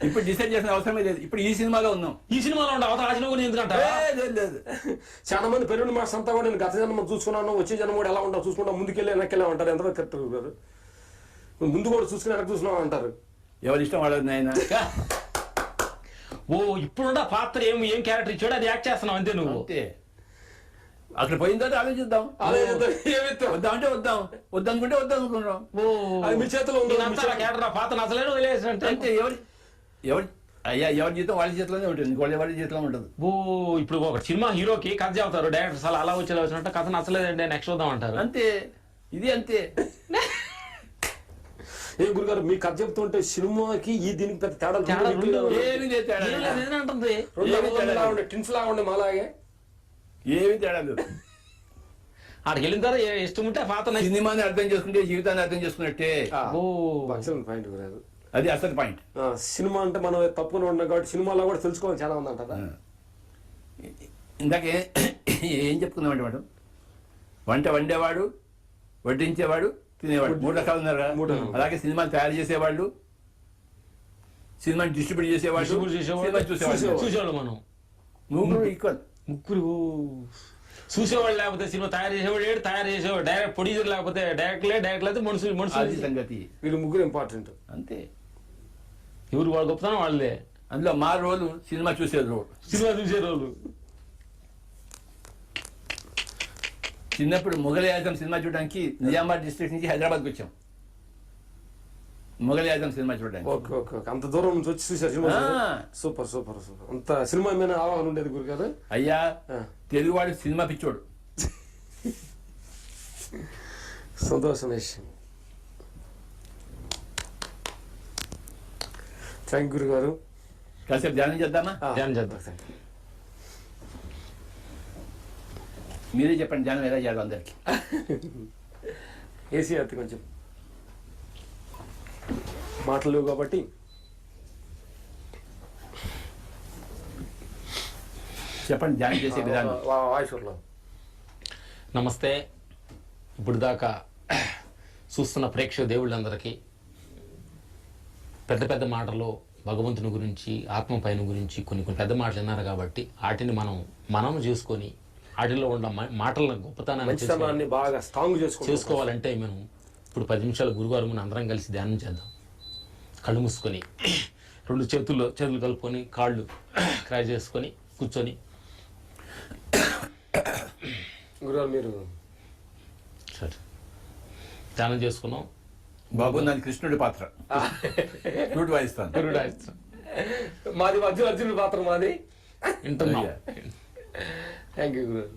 ఇప్పుడు డిసైడ్ చేసిన అవసరమే లేదు. ఇప్పుడు ఈ సినిమాలో ఉన్నాం. ఈ సినిమాలో ఉండే అవతల ఆ సినిమా గురించి ఎందుకంట ఏ, లేదు లేదు చాలా మంది పెరుగు మాస్ అంతా కూడా నేను గత జన్మ చూసుకున్నాను వచ్చే జన్మ కూడా ఎలా ఉంటావు చూసుకుంటా ముందుకెళ్ళి వెనక్కి అంటారు. ఎంతవరకు కరెక్ట్ గారు? ముందు కూడా చూసుకుని వెనక్కి చూసుకున్నావు అంటారు. ఎవరి ఇష్టం వాళ్ళది నాయన? ఓ ఇప్పుడున్న పాత్ర ఏం ఏం క్యారెక్టర్ ఇచ్చాడు అది యాక్ట్ చేస్తున్నావు అంతే నువ్వు. అంతే. అక్కడ పోయిన తర్వాత ఆలోచిద్దాం? వద్దాం అంటే వద్దాం. వద్దనుకుంటే వద్దాం అనుకుంటాం ఓ. అది మీ చేతిలో వదిలేసినట్టే. అంటే ఎవరి ఎవరి అయ్యా ఎవరి జీతం వాళ్ళ చేతిలోనే ఉంటుంది. ఇంకోళ్ళ ఎవరి చేతిలో ఉంటుంది ఓ ఇప్పుడు ఒక సినిమా హీరోకి కథ చెబుతారు. డైరెక్టర్ అలా అలా వచ్చేలా వచ్చినట్టు కథ నచ్చలేదండి నెక్స్ట్ చూద్దాం అంటారు. అంతే. ఇది అంతే. ఏ గురుగారు మీ కథ చెప్తుంటే సినిమాకి ఈ దీనికి పెద్ద తేడా. తేడా. ఉండే టిన్స్ లాగా ఉండే మాలాగే. ఏమి తేడా లేదు. ఆడికి వెళ్ళిన తర్వాత ఏ ఇష్టం ఉంటే ఆ నచ్చి- సినిమాని అర్థం చేసుకుంటే జీవితాన్ని అర్థం చేసుకున్నట్టే. ఓ. పాయింట్ అది. అసలు పాయింట్. ఆ, సినిమా అంటే మనం తప్పుకుని ఉన్నాం కాబట్టి సినిమాలో కూడా తెలుసుకోవాలి చాలా ఉంది అంటారా. ఇందాక ఏ- ఏం చెప్పుకుందామంటే మేడం? వంట వండేవాడు వడ్డించేవాడు తినేవాడు. మూడు రకాలు ఉన్నారు కదా. మూడు రకాలు. అలాగే సినిమాలు తయారు చేసేవాళ్ళు సినిమాని డిస్ట్రిబ్యూట్ చేసేవాళ్ళు Distribute చేసేవాళ్ళు, సినిమా చూసేవాళ్ళు. చూసేవాళ్ళు మనం. ముగ్గురు ఈక్వల్ ముగ్గురు చూసేవాళ్ళు లేకపోతే సినిమా తయారు చేసేవాడు ఏడు తయారు చేసేవాడు. డైరెక్ట్ ప్రొడ్యూసర్ లేకపోతే డైరెక్ట్లే డైరెక్ట్ లేకపోతే మనుషులు మనుషులు. సంగతి. వీళ్ళు ముగ్గురు ఇంపార్టెంట్ అంతే. ఎవరు వాళ్ళు గొప్పతనం వాళ్ళదే. అందులో మా రోలు సినిమా చూసే రోల్. సినిమా చూసే రోజు చిన్నప్పుడు మొఘల్ యాజం సినిమా చూడడానికి నిజామాబాద్ డిస్ట్రిక్ట్ నుంచి హైదరాబాద్కి వచ్చాం. మొఘల్ యాజం సినిమా చూడడానికి ఓకే ఓకే ఓకే. అంత దూరం నుంచి వచ్చి చూసారు సినిమా. Super super super. అంత సినిమా మీద అవగాహన ఉండేది గురుగారు అయ్యా. తెలుగువాడు సినిమా పిచ్చోడు. సంతోషం విషయం థ్యాంక్ గురు గారు. కాసేపు ధ్యానం చేద్దామా? ధ్యానం చేద్దాం. మీరే చెప్పండి ధ్యానం ఎలా చేయాలి అందరికి. ఏసీ అత్తి కొంచెం. మాటలు లేవు కాబట్టి. చెప్పండి ధ్యానం చేసే విధానం. వాయిస్లో. నమస్తే. ఇప్పుడు దాకా చూస్తున్న ప్రేక్షక దేవుళ్ళందరికీ పెద్ద పెద్ద మాటలు భగవంతుని గురించి ఆత్మ పైన గురించి కొన్ని కొన్ని పెద్ద మాటలు విన్నారు కాబట్టి వాటిని మనం మనం చేసుకొని వాటిలో ఉన్న మా- మాటల గొప్పతనాన్ని బాగా స్ట్రాంగ్ చేసుకోవాలి చేసుకోవాలంటే మనం ఇప్పుడు పది నిమిషాలు గురువారం మనం అందరం కలిసి ధ్యానం చేద్దాం. కళ్ళు మూసుకొని రెండు చేతుల్లో చేతులు కలుపుకొని కాళ్ళు క్రాయ్ చేసుకొని కూర్చొని. గురుగారు మీరు సరే ధ్యానం చేసుకున్నాం. బాబు నాది కృష్ణుడి పాత్ర. ఫ్లూట్ వాయిస్తాను. గురుడు ఆశీస్సు. మాది అర్జున్ అర్జునుడి పాత్ర మాది. వింటున్నాం. థ్యాంక్ యూ గురుగారు.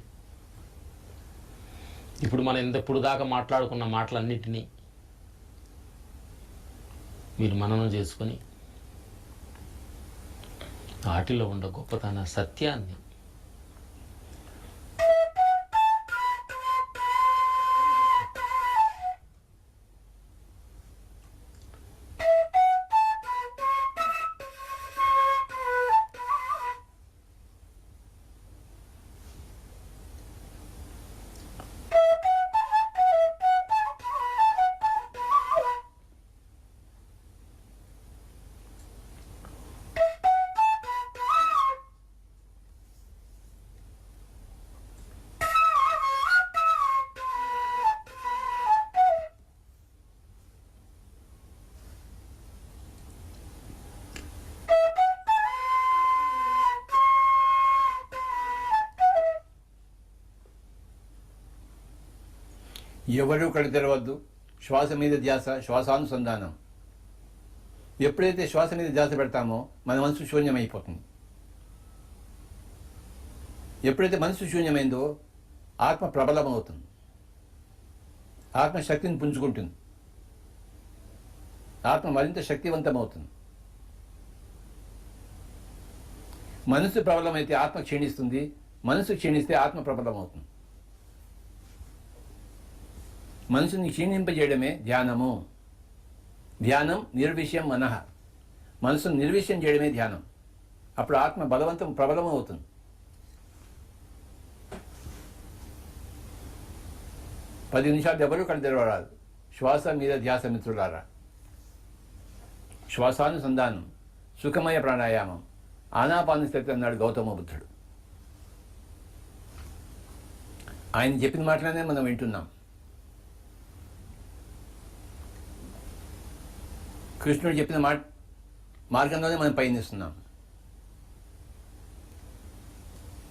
ఇప్పుడు మనం ఇంత ఇప్పుడు దాకా మాట్లాడుకున్న మాటలన్నిటినీ మీరు మననం చేసుకొని వాటిలో ఉండే గొప్పతన సత్యాన్ని ఎవరూ కళ్ళు తెరవద్దు. శ్వాస మీద ధ్యాస శ్వాసానుసంధానం. ఎప్పుడైతే శ్వాస మీద ధ్యాస పెడతామో మన మనసు శూన్యమైపోతుంది. ఎప్పుడైతే మనసు శూన్యమైందో ఆత్మ ప్రబలమవుతుంది. ఆత్మ శక్తిని పుంజుకుంటుంది. ఆత్మ మరింత శక్తివంతమవుతుంది. మనసు ప్రబలమైతే ఆత్మ క్షీణిస్తుంది మనసు క్షీణిస్తే ఆత్మ ప్రబలమవుతుంది. మనసుని క్షీణింపజేయడమే ధ్యానము. ధ్యానం నిర్విషయం మనః. మనసును నిర్విషయం చేయడమే ధ్యానం. అప్పుడు ఆత్మ బలవంతం ప్రబలం అవుతుంది పది నిమిషాలు ఎవరు కళ్ళు తెరవరాదు. శ్వాస మీద ధ్యాస మిత్రులారా. శ్వాసానుసంధానం సుఖమయ ప్రాణాయామం. ఆనాపాన స్థితి అన్నాడు గౌతమ బుద్ధుడు. ఆయన చెప్పిన మాటలనే మనం వింటున్నాం. కృష్ణుడు చెప్పిన మా మార్గంలోనే మనం పయనిస్తున్నాం.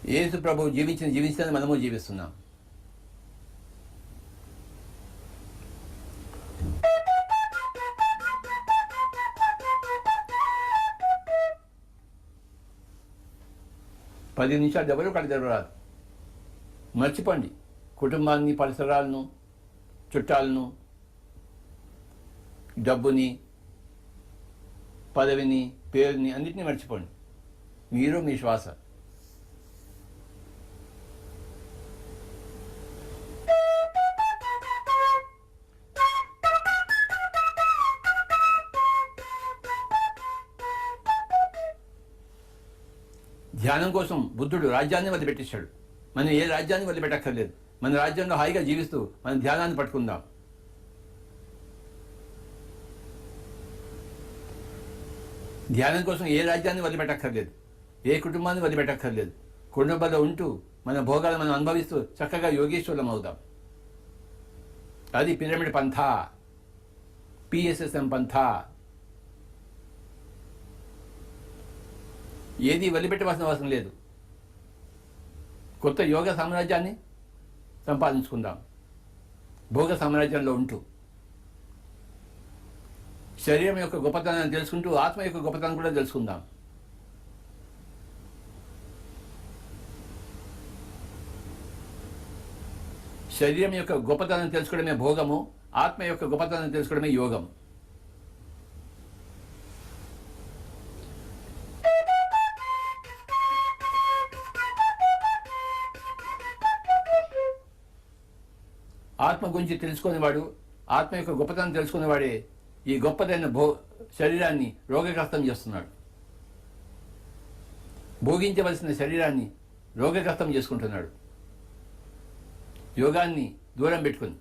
యేసు ప్రభు జీవించిన జీవించాలని మనము జీవిస్తున్నాం. పది నిమిషాలు ఎవరు కళ్ళు తెరవరాదు. మర్చిపోండి. కుటుంబాన్ని పరిసరాలను చుట్టాలను డబ్బుని పదవిని పేరుని అన్నిటిని మర్చిపోండి. మీరు మీ శ్వాస. ధ్యానం కోసం బుద్ధుడు రాజ్యాన్ని వదిలిపెట్టేశాడు. మనం ఏ రాజ్యాన్ని వదిలిపెట్టక్కర్లేదు. మన రాజ్యంలో హాయిగా జీవిస్తూ మన ధ్యానాన్ని పట్టుకుందాం. ధ్యానం కోసం ఏ రాజ్యాన్ని వదిలిపెట్టక్కర్లేదు ఏ కుటుంబాన్ని వదిలిపెట్టక్కర్లేదు. కుటుంబంలో ఉంటూ మన భోగాలు మనం అనుభవిస్తూ చక్కగా యోగేశ్వరం అవుతాం. అది పిరమిడ్ పంథ పిఎస్ఎస్ఎం పంథ. ఏది వదిలిపెట్టవలసిన అవసరం లేదు. కొత్త యోగ సామ్రాజ్యాన్ని సంపాదించుకుందాం. భోగ సామ్రాజ్యంలో ఉంటూ శరీరం యొక్క గొప్పతనాన్ని తెలుసుకుంటూ ఆత్మ యొక్క గొప్పతనం కూడా తెలుసుకుందాం. శరీరం యొక్క గొప్పతనం తెలుసుకోవడమే భోగము ఆత్మ యొక్క గొప్పతనం తెలుసుకోవడమే యోగం. ఆత్మ గురించి తెలుసుకునేవాడు ఆత్మ యొక్క గొప్పతనం తెలుసుకునేవాడే ఈ గొప్పదైన భో శరీరాన్ని రోగగ్రస్తం చేస్తున్నాడు. భోగించవలసిన శరీరాన్ని రోగగ్రస్తం చేసుకుంటున్నాడు. యోగాన్ని దూరం పెట్టుకుని.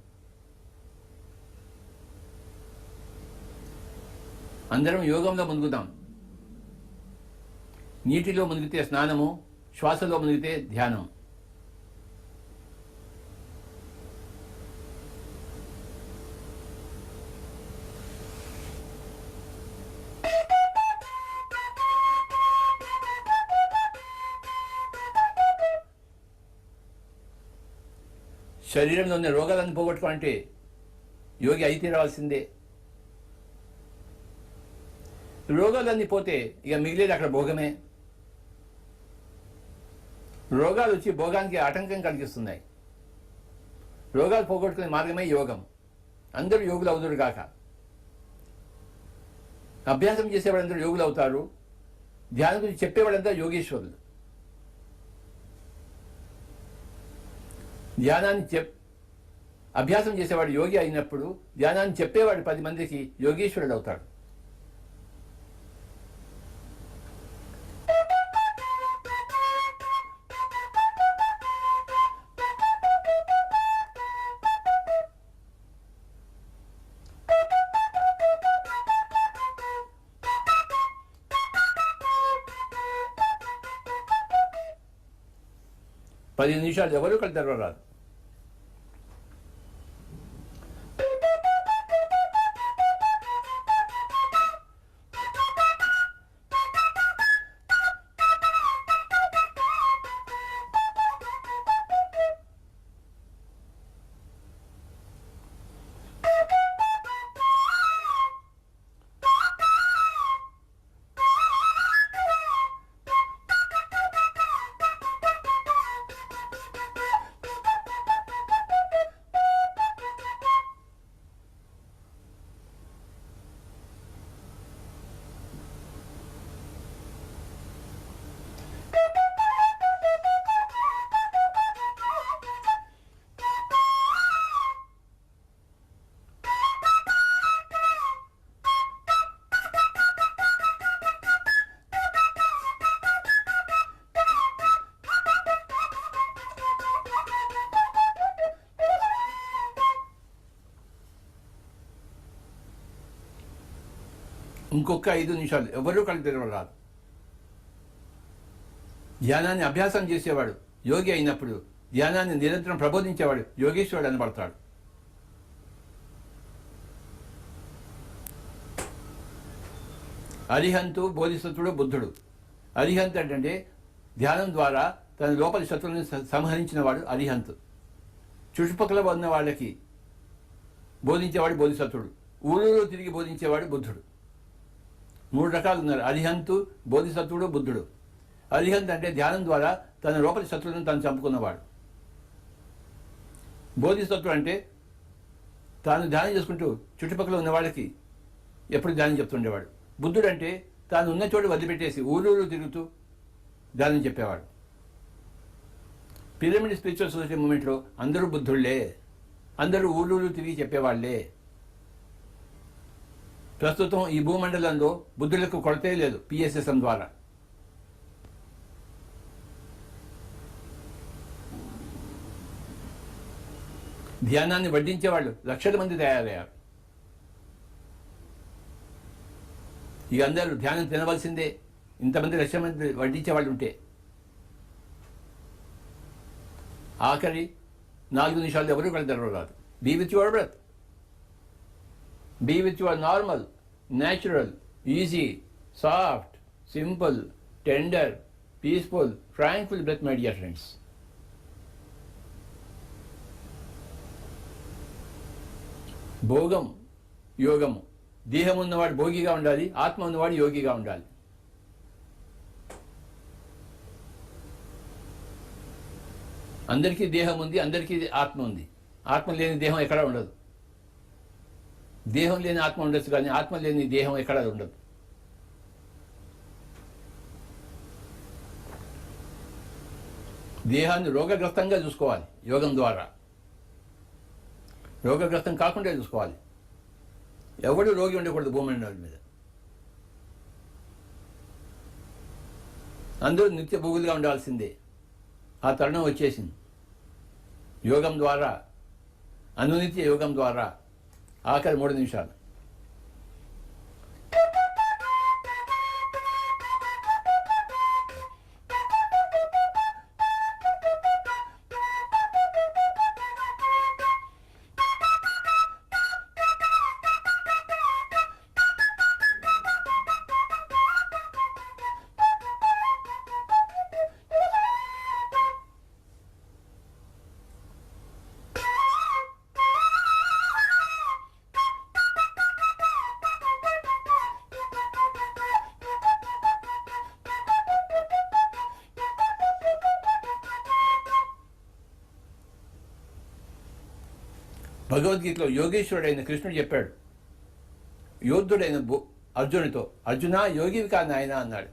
అందరం యోగంలో మునుగుతాం నీటిలో మునిగితే స్నానము శ్వాసలో మునిగితే ధ్యానం శరీరంలో ఉన్న రోగాలను పోగొట్టుకోవాలంటే యోగి అయితే తీరవలసిందే. రోగాలన్నీ పోతే ఇక మిగిలేది అక్కడ భోగమే. రోగాలు వచ్చి భోగానికి ఆటంకం కలిగిస్తున్నాయి. రోగాలు పోగొట్టుకునే మార్గమే యోగం. అందరూ యోగులు అవుతారు కాక. అభ్యాసం చేసేవాళ్ళందరూ యోగులు అవుతారు. ధ్యానం గురించి చెప్పేవాళ్ళంతా యోగేశ్వరులు. ధ్యానాన్ని చెప్ అభ్యాసం చేసేవాడు యోగి అయినప్పుడు ధ్యానాన్ని చెప్పేవాడు పది మందికి యోగేశ్వరుడు అవుతాడు. పది నిమిషాలు ఎవరు కళ్ళు తెరవరాదు ఇంకొక ఐదు నిమిషాలు. ఎవరూ కళ్ళు తెరవరాదు ధ్యానాన్ని అభ్యాసం చేసేవాడు యోగి అయినప్పుడు ధ్యానాన్ని నిరంతరం ప్రబోధించేవాడు యోగేశ్వరుడు అనబడతాడు. అరిహంతు బోధిసత్వుడు బుద్ధుడు. అరిహంత్ అంటే ధ్యానం ద్వారా తన లోపలి శత్రువులను సంహరించిన వాడు అరిహంత్. చుట్టుపక్కల ఉన్న వాళ్ళకి బోధించేవాడు బోధిసత్వుడు ఊళ్ళో తిరిగి బోధించేవాడు బుద్ధుడు. మూడు రకాలు ఉన్నారు. అరిహంతు బోధిసత్వుడు బుద్ధుడు. అరిహంత్ అంటే ధ్యానం ద్వారా తన లోపలి శత్రువులను తను చంపుకున్నవాడు. బోధిసత్వుడు అంటే తాను ధ్యానం చేసుకుంటూ చుట్టుపక్కల ఉన్న వాళ్ళకి ఎప్పుడు ధ్యానం చెప్తుండేవాడు. బుద్ధుడు అంటే తాను ఉన్న చోటు వదిలిపెట్టేసి ఊరూరు తిరుగుతూ ధ్యానం చెప్పేవాడు. పిరమిడ్ స్పిరిచువల్ సొసైటీ మూమెంట్లో అందరూ బుద్ధుళ్ళే. అందరూ ఊరూరు తిరిగి చెప్పేవాళ్ళే ప్రస్తుతం ఈ భూమండలంలో బుద్ధులకు కొరతే లేదు పిఎస్ఎస్ఎం ద్వారా. ధ్యానాన్ని వడ్డించేవాళ్ళు లక్షల మంది తయారయ్యారు. ఇక అందరూ ధ్యానం తినవలసిందే. ఇంతమంది లక్షల మంది వడ్డించే వాళ్ళు ఉంటే. ఆఖరి నాలుగు నిమిషాలు ఎవరు కలదరు రాదు. Be with your breath. Be with your normal natural easy soft simple tender peaceful tranquil breath my dear friends భోగం యోగము. దేహం ఉన్నవాడు భోగిగా ఉండాలి ఆత్మ ఉన్నవాడు యోగిగా ఉండాలి. అందరికీ దేహం ఉంది అందరికీ ఆత్మ ఉంది. ఆత్మ లేని దేహం ఎక్కడా ఉండదు. దేహం లేని ఆత్మ ఉండొచ్చు కానీ ఆత్మ లేని దేహం ఎక్కడా ఉండదు. దేహాన్ని రోగగ్రస్తంగా చూసుకోవాలి యోగం ద్వారా. రోగగ్రస్తం కాకుండా చూసుకోవాలి. ఎవడు రోగి ఉండకూడదు భూమి మీద అందరూ నిత్య భోగులుగా ఉండాల్సిందే. ఆ తరుణం వచ్చేసింది. యోగం ద్వారా అనునిత్య యోగం ద్వారా ఆఖరి మూడు నిమిషాలు. భగవద్గీతలో యోగేశ్వరుడైన కృష్ణుడు చెప్పాడు. యోధుడైన బు అర్జునుడితో అర్జున యోగివి కాదు నాయన అన్నాడు.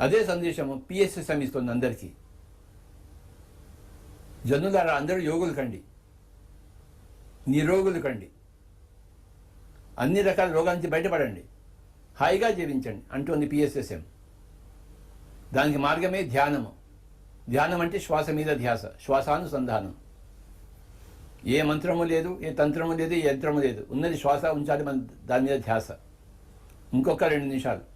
అదే సందేశము పిఎస్ఎస్ఎం ఇస్తుంది అందరికీ. జనులారా అందరూ యోగులు కండి. నిరోగులు కండి. అన్ని రకాల రోగాల నుంచి బయటపడండి. హాయిగా జీవించండి అంటోంది పిఎస్ఎస్ఎం దానికి మార్గమే ధ్యానము. ధ్యానం అంటే శ్వాస మీద ధ్యాస శ్వాసానుసంధానం. ఏ మంత్రము లేదు ఏ తంత్రము లేదు ఏ యంత్రము లేదు. ఉన్నది శ్వాస ఉంచాలి మన దాని మీద ధ్యాస. ఇంకొక రెండు నిమిషాలు.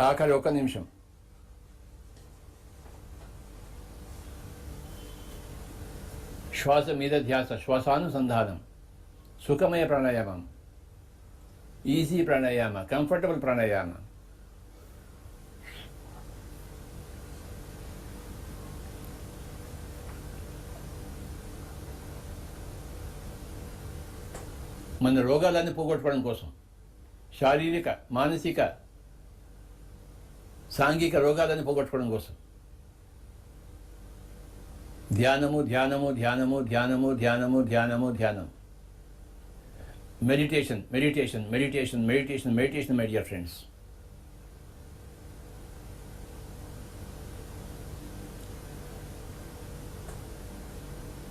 ఆఖరి ఒక్క నిమిషం. శ్వాస మీద ధ్యాస శ్వాసానుసంధానం సుఖమయ ప్రాణాయామం ఈజీ ప్రాణాయామ కంఫర్టబుల్ ప్రాణాయామ. మన రోగాలన్నీ పోగొట్టుకోవడం కోసం శారీరక మానసిక సాంఘిక రోగాలని పోగొట్టుకోవడం కోసం. ధ్యానము ధ్యానము ధ్యానము ధ్యానము ధ్యానము ధ్యానము ధ్యానం. Meditation meditation meditation meditation meditation my dear friends.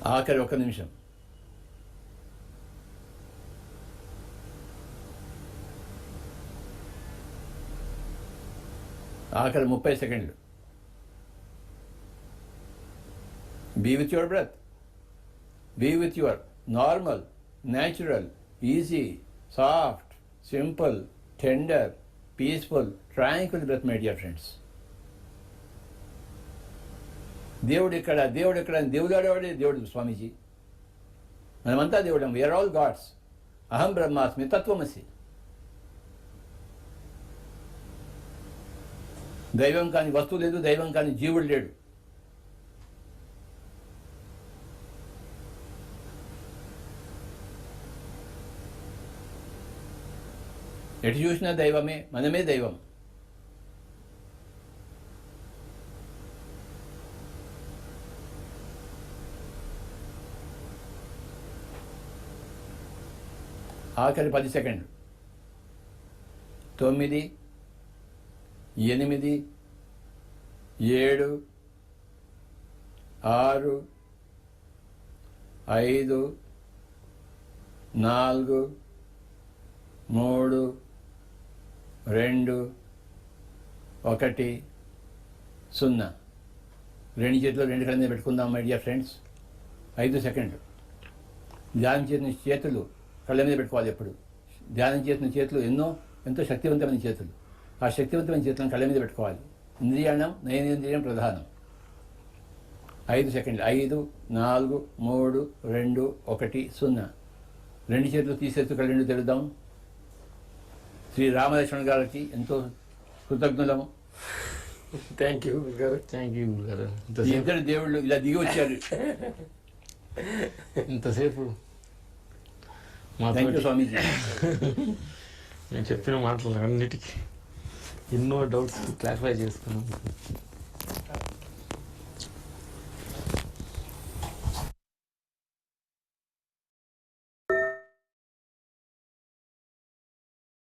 ఆఖరి ఒక్క నిమిషం. ఆఖరి ముప్పై సెకండ్లు. Be with your breath be with your normal natural easy soft simple tender peaceful tranquil breath my dear friends దేవుడు ఇక్కడ దేవుడు ఇక్కడ అని దేవుడు ఆడేవాడే దేవుడు స్వామీజీ. మనమంతా దేవుడం వీఆర్ ఆల్ గాడ్స్ అహం బ్రహ్మాస్మి తత్వమసి. దైవం కాని వస్తువు లేదు దైవం కాని జీవుడు లేడు. ఎటు చూసినా దైవమే మనమే దైవం. ఆఖరి పది సెకండ్లు. తొమ్మిది ఎనిమిది ఏడు ఆరు ఐదు నాలుగు మూడు రెండు ఒకటి సున్నా. రెండు చేతులు రెండు కళ్ళ మీద పెట్టుకుందాం మై డియర్ ఫ్రెండ్స్ ఐదు సెకండ్లు ధ్యానం చేసిన చేతులు కళ్ళ మీద పెట్టుకోవాలి ఎప్పుడు. ధ్యానం చేసిన చేతులు ఎన్నో ఎంతో శక్తివంతమైన చేతులు. ఆ శక్తివంతమైన చేతులను కళ్ళ మీద పెట్టుకోవాలి. ఇంద్రియాణం నయనేంద్రియం ప్రధానం. ఐదు సెకండ్లు. ఐదు నాలుగు మూడు రెండు ఒకటి సున్నా. రెండు చేతులు తీసేస్తూ కళ్ళు రెండు తెరుద్దాం శ్రీ రామలక్ష్మణ్ గారికి ఎంతో కృతజ్ఞులము. థ్యాంక్ యూ గారు థ్యాంక్ యూ ఇంతసేపు ఇద్దరు దేవుళ్ళు ఇలా దిగి వచ్చారు. ఇంతసేపు థ్యాంక్ యూ మాతో స్వామీజీ. నేను చెప్పిన మాటలు అన్నిటికీ ఎన్నో డౌట్స్ క్లారిఫై చేసుకున్నాం.